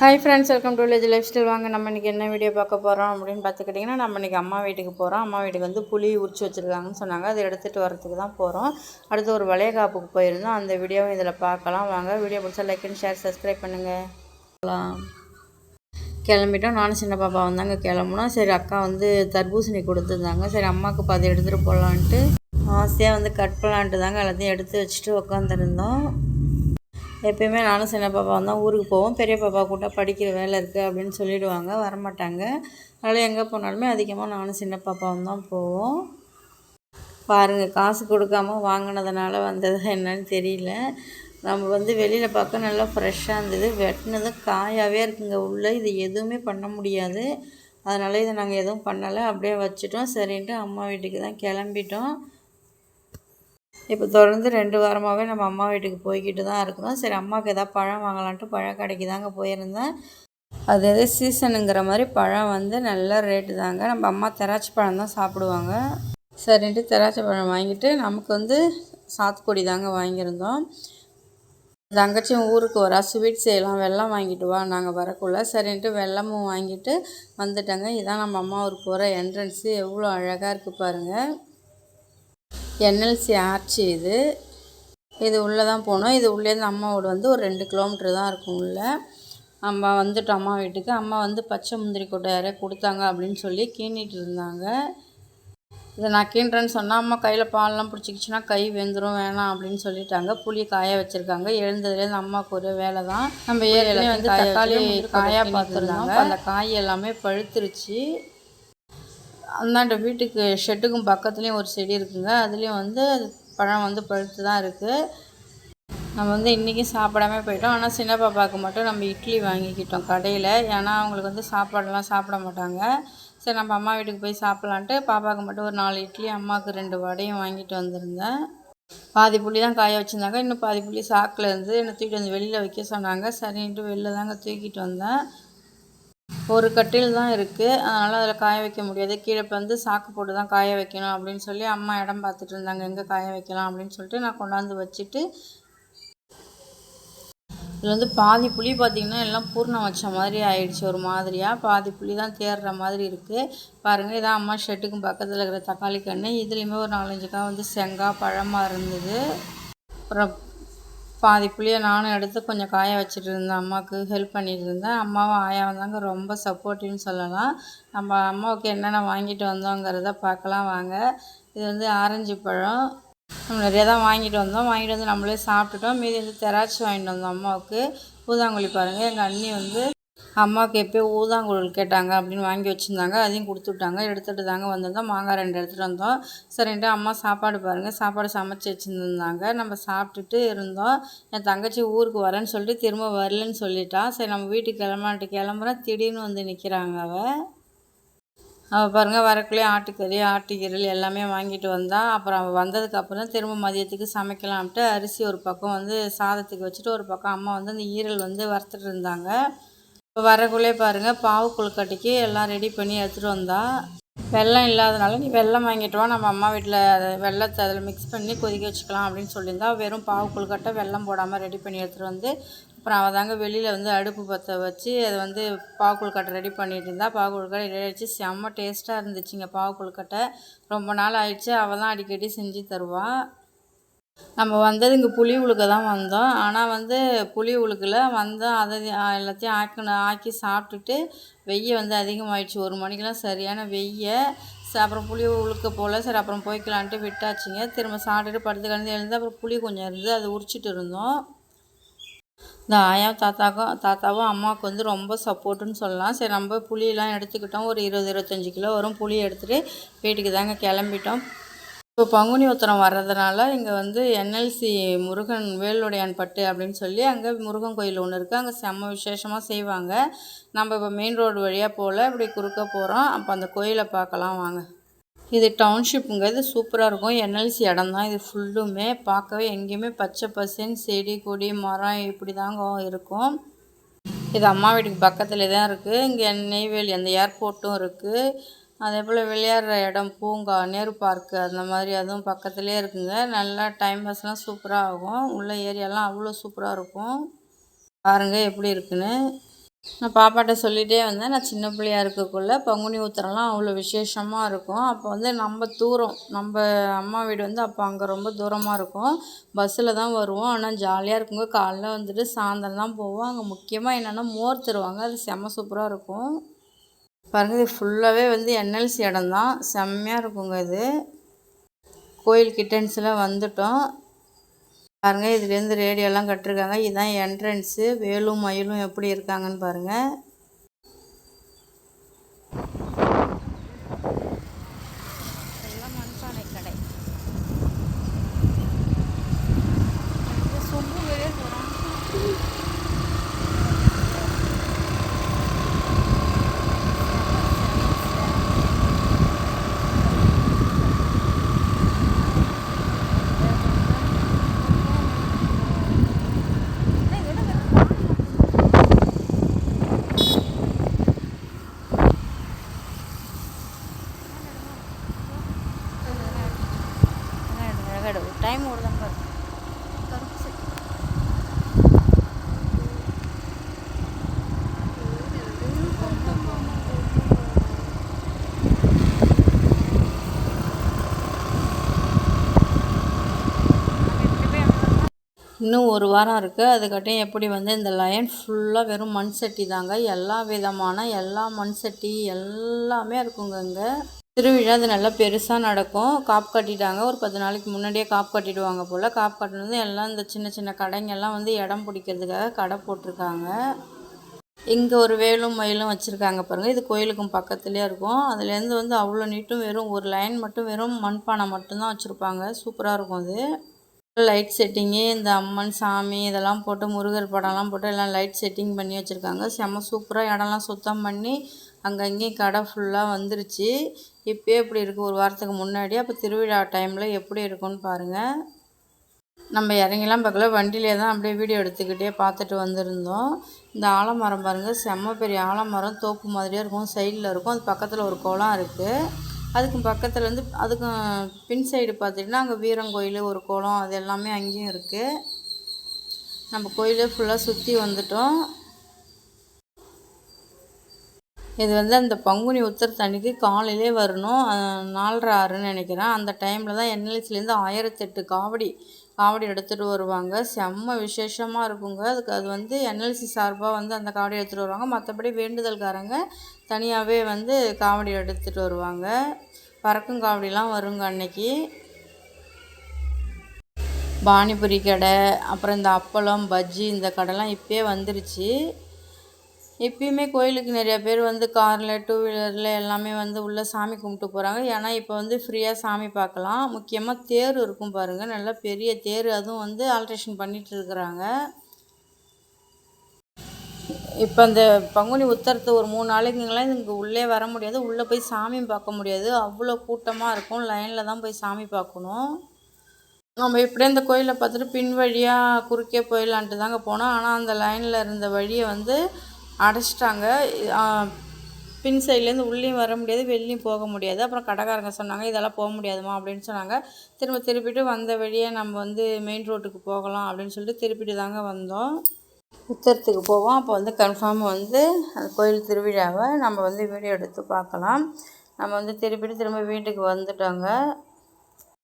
Hi friends welcome to village life style வாங்க நம்ம இன்றைக்கி என்ன வீடியோ பார்க்க போகிறோம் அப்படின்னு பார்த்துக்கிட்டிங்கன்னா நம்ம இன்றைக்கி அம்மா வீட்டுக்கு போகிறோம் அம்மா வீட்டுக்கு வந்து புளி உரிச்சு வச்சுருக்காங்கன்னு சொன்னாங்க. அதை எடுத்துகிட்டு வரதுக்கு தான் போகிறோம் அடுத்து ஒரு வளையகாப்புக்கு போயிருந்தோம். அந்த வீடியோவும் இதில் பார்க்கலாம். வாங்க வீடியோ பிடிச்சா லைக் அண்ட் ஷேர் சப்ஸ்கிரைப் பண்ணுங்கள் கிளம்பிட்டோம். நானும் சின்ன பாப்பா வந்தாங்க கிளம்புனோம். சரி அக்கா வந்து தர்பூசணி கொடுத்துருந்தாங்க. சரி அம்மாவுக்கு பாதி எடுத்துகிட்டு போகலான்ட்டு ஆசையாக வந்து கட் பண்ணலான்ட்டு தாங்க எல்லாத்தையும் எடுத்து வச்சுட்டு உட்காந்துருந்தோம் எப்பயுமே நானும் சின்ன பாப்பா வந்தால் ஊருக்கு போவோம். பெரிய பாப்பா கூட படிக்கிற வேலை இருக்குது அப்படின்னு சொல்லிவிடுவாங்க வரமாட்டாங்க. அதனால் எங்கே போனாலுமே அதிகமாக நானும் சின்ன பாப்பாவும் தான் போவோம். பாருங்கள் காசு கொடுக்காம வாங்கினதுனால வந்தது என்னன்னு தெரியல. நம்ம வந்து வெளியில் பார்க்க நல்லா ஃப்ரெஷ்ஷாக இருந்தது. வெட்டினதும் காயாகவே இருக்குங்க உள்ளே. இது எதுவுமே பண்ண முடியாது. அதனால் இதை நாங்கள் எதுவும் பண்ணலை. அப்படியே வச்சுட்டோம். சரின்ட்டு அம்மா வீட்டுக்கு தான் கிளம்பிட்டோம். இப்போ தொடர்ந்து ரெண்டு வாரமாகவே நம்ம அம்மா வீட்டுக்கு போய்கிட்டு தான் இருக்கிறோம். சரி அம்மாவுக்கு எதாவது பழம் வாங்கலான்ட்டு பழம் கடைக்கு தாங்க போயிருந்தேன். அது எது சீசனுங்கிற மாதிரி பழம் வந்து நல்ல ரேட்டு தாங்க. நம்ம அம்மா திராட்சை பழம் தான் சாப்பிடுவாங்க. சரின்ட்டு திராட்சை பழம் வாங்கிட்டு நமக்கு வந்து சாத்துக்குடி தாங்க வாங்கியிருந்தோம். தங்கச்சியும் ஊருக்கு வரா ஸ்வீட் செய்யலாம் வெள்ளம் வாங்கிட்டு வா நாங்கள் வரக்குள்ள. சரின்ட்டு வெள்ளமும் வாங்கிட்டு வந்துட்டேங்க. இதான் நம்ம அம்மா ஊருக்கு போகிற என்ட்ரன்ஸு எவ்வளோ அழகாக இருக்குது பாருங்கள் என்எல்சி ஆர்ச்சி இது. இது உள்ளே தான் போனோம். இது உள்ளேருந்து அம்மா வீடு வந்து ஒரு ரெண்டு கிலோமீட்ரு தான் இருக்கும் உள்ளே. அம்மா வந்துட்டோம் அம்மா வீட்டுக்கு. அம்மா வந்து பச்சை முந்திரி கொட்டை யாரே கொடுத்தாங்க அப்படின்னு சொல்லி கீண்டிட்டு இருந்தாங்க. இதை நான் கீண்டுறேன்னு சொன்னால் அம்மா கையில் பாலெலாம் பிடிச்சிக்கிச்சின்னா கை வெந்துடும் வேணாம் அப்படின்னு சொல்லிட்டாங்க. புளி காய வச்சுருக்காங்க. எழுந்ததுலேருந்து அம்மாவுக்கு ஒரு வேலை தான். நம்ம ஏரியாவில் வந்து தக்காளி காயாக பார்த்துருந்தாங்க. அந்த காய் எல்லாமே பழுத்துருச்சு. அந்தாண்ட வீட்டுக்கு ஷெட்டுக்கும் பக்கத்துலேயும் ஒரு செடி இருக்குங்க. அதுலேயும் வந்து பழம் வந்து பழுத்து தான் இருக்குது நம்ம வந்து இன்றைக்கும் சாப்பிடாம போயிட்டோம். ஆனால் சின்ன பாப்பாவுக்கு மட்டும் நம்ம இட்லி வாங்கிக்கிட்டோம் கடையில். ஏன்னா அவங்களுக்கு வந்து சாப்பாடெல்லாம் சாப்பிட மாட்டாங்க. சரி நம்ம அம்மா வீட்டுக்கு போய் சாப்பிட்லான்ட்டு பாப்பாவுக்கு மட்டும் ஒரு நாலு இட்லி அம்மாவுக்கு ரெண்டு வடையும் வாங்கிட்டு வந்திருந்தேன். பாதி புள்ளி தான் காய வச்சுருந்தாங்க. இன்னும் பாதி புள்ளி சாக்கில் இருந்து என்னை தூக்கிட்டு வந்து வெளியில் வைக்க சொன்னாங்க. சரின்ட்டு வெளில தாங்க தூக்கிட்டு வந்தேன். ஒரு கட்டில் தான் இருக்குது அதனால் அதில் காய வைக்க முடியாது. கீழே வந்து சாக்கு போட்டு தான் காய வைக்கணும் அப்படின்னு சொல்லி அம்மா இடம் பார்த்துட்டு இருந்தாங்க. எங்கே காய வைக்கலாம் அப்படின்னு சொல்லிட்டு நான் கொண்டாந்து வச்சுட்டு இதில் வந்து பாதி புளி பார்த்திங்கன்னா எல்லாம் பூர்ணம் வச்ச மாதிரி ஆயிடுச்சு. ஒரு மாதிரியாக பாதி புளி தான் தேடுற மாதிரி இருக்குது பாருங்கள் இதான் அம்மா ஷெட்டுக்கும் பக்கத்தில் இருக்கிற தக்காளி கன்று இதுலேயுமே ஒரு நாலஞ்சு காய் வந்து செங்காய் பழமாக இருந்தது. அப்புறம் பாதி புளியை நானும் எடுத்து கொஞ்சம் காய வச்சுட்டு இருந்தேன் அம்மாவுக்கு ஹெல்ப் பண்ணிட்டு இருந்தேன் அம்மாவும் ஆயாவும் தாங்க ரொம்ப சப்போர்ட்டிவ்னு சொல்லலாம். நம்ம அம்மாவுக்கு என்னென்ன வாங்கிட்டு வந்தோங்கிறத பார்க்கலாம் வாங்க. இது வந்து ஆரஞ்சு பழம். நம்ம தான் வாங்கிட்டு வந்தோம். வாங்கிட்டு வந்து நம்மளே சாப்பிட்டுட்டோம். மீதி வந்து தெராட்சி வாங்கிட்டு வந்தோம் அம்மாவுக்கு. பூதாங்குழி பாருங்கள் எங்கள் அண்ணி வந்து அம்மாவுக்கு எப்போயோ ஊதாங்குழல் கேட்டாங்க அப்படின்னு வாங்கி வச்சுருந்தாங்க. அதையும் கொடுத்து விட்டாங்க எடுத்துகிட்டு தாங்க வந்திருந்தோம் மாங்காய் ரெண்டு எடுத்துகிட்டு வந்தோம். சரின்ட்டு அம்மா சாப்பாடு பாருங்கள் சாப்பாடு சமைச்சி வச்சுருந்தாங்க. நம்ம சாப்பிட்டுட்டு இருந்தோம். என் தங்கச்சி ஊருக்கு வரேன்னு சொல்லிட்டு திரும்ப வரலன்னு சொல்லிட்டான் சரி நம்ம வீட்டுக்கு கிளம்பான்ட்டு கிளம்புறேன் திடீர்னு வந்து நிற்கிறாங்க அவள் அவள் பாருங்கள் வரக்குள்ளேயே ஆட்டுக்கறி ஆட்டுக்கீரல் எல்லாமே வாங்கிட்டு வந்தால் அப்புறம் அவள் வந்ததுக்கப்புறம் திரும்ப மதியத்துக்கு சமைக்கலாம்ட்டு அரிசி ஒரு பக்கம் வந்து சாதத்துக்கு வச்சுட்டு ஒரு பக்கம் அம்மா வந்து அந்த ஈரல் வந்து வறுத்துட்டு இருந்தாங்க. இப்போ வரக்குள்ளே பாருங்கள் பாவு கொழுக்கட்டைக்கு எல்லாம் ரெடி பண்ணி எடுத்துகிட்டு வந்தா வெள்ளம் இல்லாதனால நீ வெள்ளம் வாங்கிட்டு வா நம்ம அம்மா வீட்டில் அதை வெள்ளத்தை அதில் மிக்ஸ் பண்ணி கொதிக்க வச்சுக்கலாம் அப்படின்னு சொல்லியிருந்தா வெறும் பாவு கொழுக்கட்டை வெள்ளம் போடாமல் ரெடி பண்ணி எடுத்துகிட்டு வந்து அப்புறம் அவள் தாங்க வெளியில் வந்து அடுப்பு பற்ற வச்சு அதை வந்து பாவு கொழுக்கட்டை ரெடி பண்ணிட்டு இருந்தா பாவு கொழுக்கட்டை ரெடி ஆகிடுச்சு செம்ம டேஸ்ட்டாக இருந்துச்சுங்க பாவு கொழுக்கட்டை. ரொம்ப நாள் ஆயிடுச்சு அவள் தான் அடிக்கடி செஞ்சு தருவாள் நம்ம வந்தது இங்கே புளி உழுக்க தான் வந்தோம். ஆனால் வந்து புளி உழுக்கில் வந்தோம் அதை எல்லாத்தையும் ஆக்கணும் ஆக்கி சாப்பிட்டுட்டு வெய்ய வந்து அதிகமாகிடுச்சு ஒரு மணிக்கெலாம் சரியான வெய்ய. அப்புறம் புளி உழுக்க போல் சரி அப்புறம் போய்க்கலான்ட்டு விட்டாச்சுங்க. திரும்ப சாப்பிட்டுட்டு படுத்து கலந்து எழுந்து அப்புறம் புளி கொஞ்சம் இருந்து அதை உரிச்சிட்டு இருந்தோம். இந்த ஆயா தாத்தாக்கும் தாத்தாவும் அம்மாவுக்கு வந்து ரொம்ப சப்போர்ட்டுன்னு சொல்லலாம். சரி நம்ம புளியெலாம் எடுத்துக்கிட்டோம். ஒரு இருபது இருபத்தஞ்சி கிலோ வரும். புளி எடுத்துகிட்டு வீட்டுக்கு தாங்க கிளம்பிட்டோம். இப்போ பங்குனி உத்திரம் வர்றதுனால இங்கே வந்து என்எல்சி முருகன் வேலுடையான் பட்டு அப்படின்னு சொல்லி அங்கே முருகன் கோயில் ஒன்று இருக்குது அங்கே செம்ம விசேஷமாக செய்வாங்க. நம்ம இப்போ மெயின் ரோடு வழியாக போல் இப்படி குறுக்க போகிறோம் அப்போ அந்த கோயிலை பார்க்கலாம் வாங்க. இது டவுன்ஷிப்புங்க இது சூப்பராக இருக்கும். என்எல்சி இடம் தான். இது ஃபுல்லுமே பார்க்கவே எங்கேயுமே பச்சை பசேன்னு செடி கொடி மரம் இப்படி தாங்க இருக்கும். இது அம்மா வீட்டுக்கு பக்கத்துலேயே தான் இருக்குது இங்கே நெய்வேலி அந்த ஏர்போர்ட்டும் இருக்குது அதே போல் விளையாடுற இடம் பூங்கா நேரு பார்க்கு அந்த மாதிரி அதுவும் பக்கத்துலேயே இருக்குங்க. நல்லா டைம் பாஸ்லாம் சூப்பராக ஆகும். உள்ள ஏரியாலாம் அவ்வளோ சூப்பராக இருக்கும். பாருங்கள் எப்படி இருக்குன்னு. நான் பாப்பாட்ட சொல்லிகிட்டே வந்தேன். நான் சின்ன பிள்ளையா இருக்கக்குள்ள பங்குனி உத்திரம்லாம் அவ்வளோ விசேஷமாக இருக்கும். அப்போ வந்து நம்ம தூரம் நம்ம அம்மா வீடு வந்து அப்போ அங்கே ரொம்ப தூரமாக இருக்கும். பஸ்ஸில் தான் வருவோம். ஆனால் ஜாலியாக இருக்குங்க. காலைல வந்துட்டு சாயந்தரம் தான் போவோம். அங்கே முக்கியமாக என்னென்னா மோர் தருவாங்க. அது செம சூப்பராக இருக்கும். பாருங்கள் இது ஃபுல்லாகவே வந்து என்எல்சி இடம் தான் செம்மையாக இருக்குங்க இது. கோயில் கிட்டன்ஸ்லாம் வந்துட்டோம். பாருங்கள் இதுலேருந்து ரேடியோலாம் கட்டிருக்காங்க. இதுதான் என்ட்ரன்ஸு வேலும் மயிலும் எப்படி இருக்காங்கன்னு பாருங்கள் எல்லாம் மண்பானை கடை சொம்பு வெளியே போகிறான் டைம் ஓடுதான் பாரு இன்னும் ஒரு வாரம் இருக்குது அதுக்கட்டும் எப்படி வந்து இந்த லயன் ஃபுல்லாக வெறும் மண் சட்டி தாங்க. எல்லா விதமான எல்லா மண் சட்டி எல்லாமே இருக்குங்க இங்கே. திருவிழா அது நல்லா பெருசாக நடக்கும். காப்பு கட்டிட்டாங்க. ஒரு பத்து நாளைக்கு முன்னாடியே காப்பு கட்டிடுவாங்க போல். காப்பு கட்டினது எல்லாம் இந்த சின்ன சின்ன கடைங்கெல்லாம் வந்து இடம் பிடிக்கிறதுக்காக கடை போட்டிருக்காங்க. இங்கே ஒரு வேலும் மயிலும் வச்சுருக்காங்க பாருங்கள் இது கோயிலுக்கும் பக்கத்துலேயே இருக்கும். அதுலேருந்து வந்து அவ்வளோ நீட்டும் வெறும் ஒரு லைன் மட்டும் வெறும் மண்பானை மட்டும்தான் வச்சுருப்பாங்க. சூப்பராக இருக்கும் அது. லைட் செட்டிங்கு இந்த அம்மன் சாமி இதெல்லாம் போட்டு முருகர் படம்லாம் போட்டு எல்லாம் லைட் செட்டிங் பண்ணி வச்சுருக்காங்க. செம்ம சூப்பராக இடம்லாம் சுத்தம் பண்ணி அங்கங்கேயும் கடை ஃபுல்லாக வந்துருச்சு. இப்போயே இப்படி இருக்குது ஒரு வாரத்துக்கு முன்னாடி. அப்போ திருவிழா டைமில் எப்படி இருக்கும்னு பாருங்கள் நம்ம இறங்கிலாம் பார்க்கல. வண்டியிலே தான் அப்படியே வீடியோ எடுத்துக்கிட்டே பார்த்துட்டு வந்திருந்தோம். இந்த ஆலமரம் பாருங்கள் செம்ம பெரிய ஆலமரம். தோப்பு மாதிரியே இருக்கும். சைடில் இருக்கும். அது பக்கத்தில் ஒரு குளம் இருக்குது அதுக்கும் பக்கத்தில் வந்து அதுக்கும் பின் சைடு பார்த்துட்டிங்கன்னா அங்கே வீரங்கோயில் ஒரு குளம் அது எல்லாமே அங்கேயும் இருக்குது நம்ம கோயிலே ஃபுல்லாக சுற்றி வந்துட்டோம். இது வந்து அந்த பங்குனி உத்திரத்தன்னைக்கு காலையிலே வரணும். நாலரை ஆறுன்னு நினைக்கிறேன். அந்த டைமில் தான் என்எல்சிலேருந்து ஆயிரத்தெட்டு காவடி காவடி எடுத்துகிட்டு வருவாங்க. செம்ம விசேஷமாக இருக்குங்க. அதுக்கு அது வந்து என்எல்சி சார்பாக வந்து அந்த காவடி எடுத்துகிட்டு வருவாங்க. மற்றபடி வேண்டுதல்காரங்க தனியாகவே வந்து காவடி எடுத்துகிட்டு வருவாங்க. பறக்கும் காவடிலாம் வருங்க அன்னைக்கு. பானிபுரி கடை அப்புறம் இந்த அப்பளம் பஜ்ஜி இந்த கடைலாம் இப்போயே வந்துருச்சு. இப்பயுமே கோயிலுக்கு நிறையா பேர் வந்து காரில் டூ வீலரில் எல்லாமே வந்து உள்ளே சாமி கும்பிட்டு போகிறாங்க ஏன்னா இப்போ வந்து ஃப்ரீயாக சாமி பார்க்கலாம் முக்கியமாக தேர் இருக்கும் பாருங்கள் நல்லா பெரிய தேர். அதுவும் வந்து ஆல்ட்ரேஷன் பண்ணிகிட்டு இருக்கிறாங்க. இப்போ அந்த பங்குனி உத்தரத்து ஒரு மூணு நாளைக்குங்களாம் இங்கே உள்ளே வர முடியாது. உள்ளே போய் சாமியும் பார்க்க முடியாது. அவ்வளோ கூட்டமாக இருக்கும். லைனில் தான் போய் சாமி பார்க்கணும். நம்ம இப்படியே அந்த கோயிலை பார்த்துட்டு பின் வழியாக குறுக்கே போயிடலான்ட்டு தாங்க போனோம். ஆனால் அந்த லைனில் இருந்த வழியை வந்து அடைச்சிட்டாங்க. பின் சைட்லேருந்து உள்ளேயும் வர முடியாது வெளியும் போக முடியாது. அப்புறம் கடைக்காரங்க சொன்னாங்க இதெல்லாம் போக முடியாதுமா அப்படின்னு சொன்னாங்க. திரும்ப திருப்பிட்டு வந்த வழியே நம்ம வந்து மெயின் ரோட்டுக்கு போகலாம் அப்படின்னு சொல்லிட்டு திருப்பிட்டு தாங்க வந்தோம். உத்தரத்துக்கு போவோம். அப்போ வந்து கன்ஃபார்ம் வந்து அந்த கோயில் திருவிழாவை நம்ம வந்து வீடியோ எடுத்து பார்க்கலாம். நம்ம வந்து திருப்பிட்டு திரும்ப வீட்டுக்கு வந்துட்டோங்க.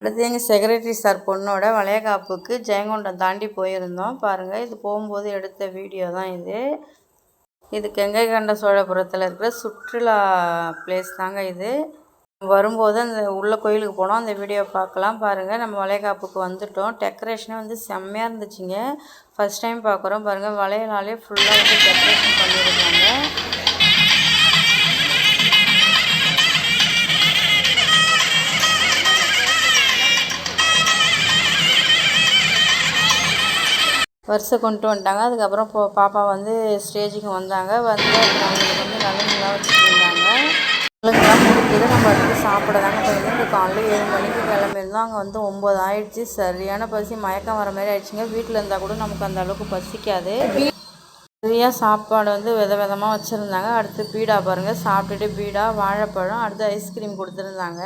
அடுத்து எங்கள் செக்ரட்டரி சார் பொண்ணோட வளையகாப்புக்கு ஜெயங்கொண்டம் தாண்டி போயிருந்தோம். பாருங்கள் இது போகும்போது எடுத்த வீடியோ தான் இது. இது கெங்கை கண்ட சோழபுரத்தில் இருக்கிற சுற்றுலா பிளேஸ் தாங்க இது. வரும்போது அந்த உள்ள கோயிலுக்கு போனோம். அந்த வீடியோ பார்க்கலாம். பாருங்கள் நம்ம வளைகாப்புக்கு வந்துட்டோம். டெக்கரேஷனே வந்து செம்மையாக இருந்துச்சுங்க. ஃபஸ்ட் டைம் பார்க்குறோம். பாருங்கள் வளையலாலே ஃபுல்லாக வந்து டெக்கரேஷன் பண்ணியிருக்காங்க. வருஷம் கொண்டு வந்துட்டாங்க. அதுக்கப்புறம் இப்போ பாப்பா வந்து ஸ்டேஜுக்கு வந்தாங்க. வந்து அவங்களுக்கு வந்து நலுங்கெல்லாம் வச்சுருந்தாங்க நலுங்கெல்லாம் முடிஞ்சது நம்ம அடுத்து சாப்பிட தாங்க போயிருந்தோம் இப்போ காலையில் ஏழு மணிக்கு அங்கே வந்து ஒம்பது ஆயிடுச்சு சரியான பசி மயக்கம் வர மாதிரி ஆயிடுச்சுங்க. வீட்டில் இருந்தால் கூட நமக்கு அந்த அளவுக்கு பசிக்காது. நிறையா சாப்பாடு வந்து வித விதமாக வச்சுருந்தாங்க. அடுத்து பீடா பாருங்கள் சாப்பிட்டுட்டு பீடா வாழைப்பழம் அடுத்து ஐஸ்கிரீம் கொடுத்துருந்தாங்க.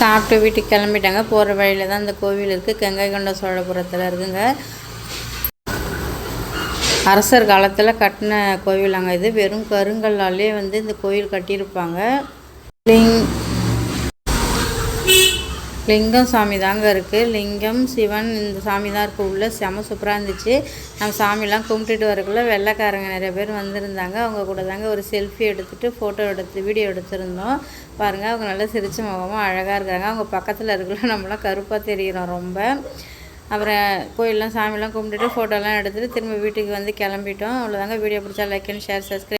சாப்பிட்டு வீட்டுக்கு கிளம்பிட்டாங்க. போகிற வழியில் தான் இந்த கோவில் இருக்குது கங்கை கொண்ட சோழபுரத்தில் இருக்குங்க. அரசர் காலத்தில் கட்டின கோவிலாங்க இது. வெறும் கருங்கல்லாலே வந்து இந்த கோவில் கட்டியிருப்பாங்க. லிங் லிங்கம் சாமி தாங்க இருக்குது லிங்கம் சிவன் இந்த சாமி தான் இருக்குது உள்ளே செம சூப்பராக இருந்துச்சு. நம்ம சாமிலாம் கும்பிட்டுட்டு வரக்குள்ளே வெள்ளைக்காரங்க நிறைய பேர் வந்திருந்தாங்க. அவங்க கூட தாங்க ஒரு செல்ஃபி எடுத்துகிட்டு ஃபோட்டோ எடுத்து வீடியோ எடுத்திருந்தோம். பாருங்கள் அவங்க நல்லா சிரிச்ச முகமாக அழகாக இருக்காங்க. அவங்க பக்கத்தில் இருக்கல நம்மளாம் கருப்பாக தெரிகிறோம் ரொம்ப. அப்புறம் கோயிலெலாம் சாமிலாம் கும்பிட்டுட்டு ஃபோட்டோலாம் எடுத்துகிட்டு திரும்ப வீட்டுக்கு வந்து கிளம்பிட்டோம். அவ்வளோதாங்க வீடியோ பிடிச்சா லைக் அண்ட் ஷேர் சப்ஸ்கிரைப்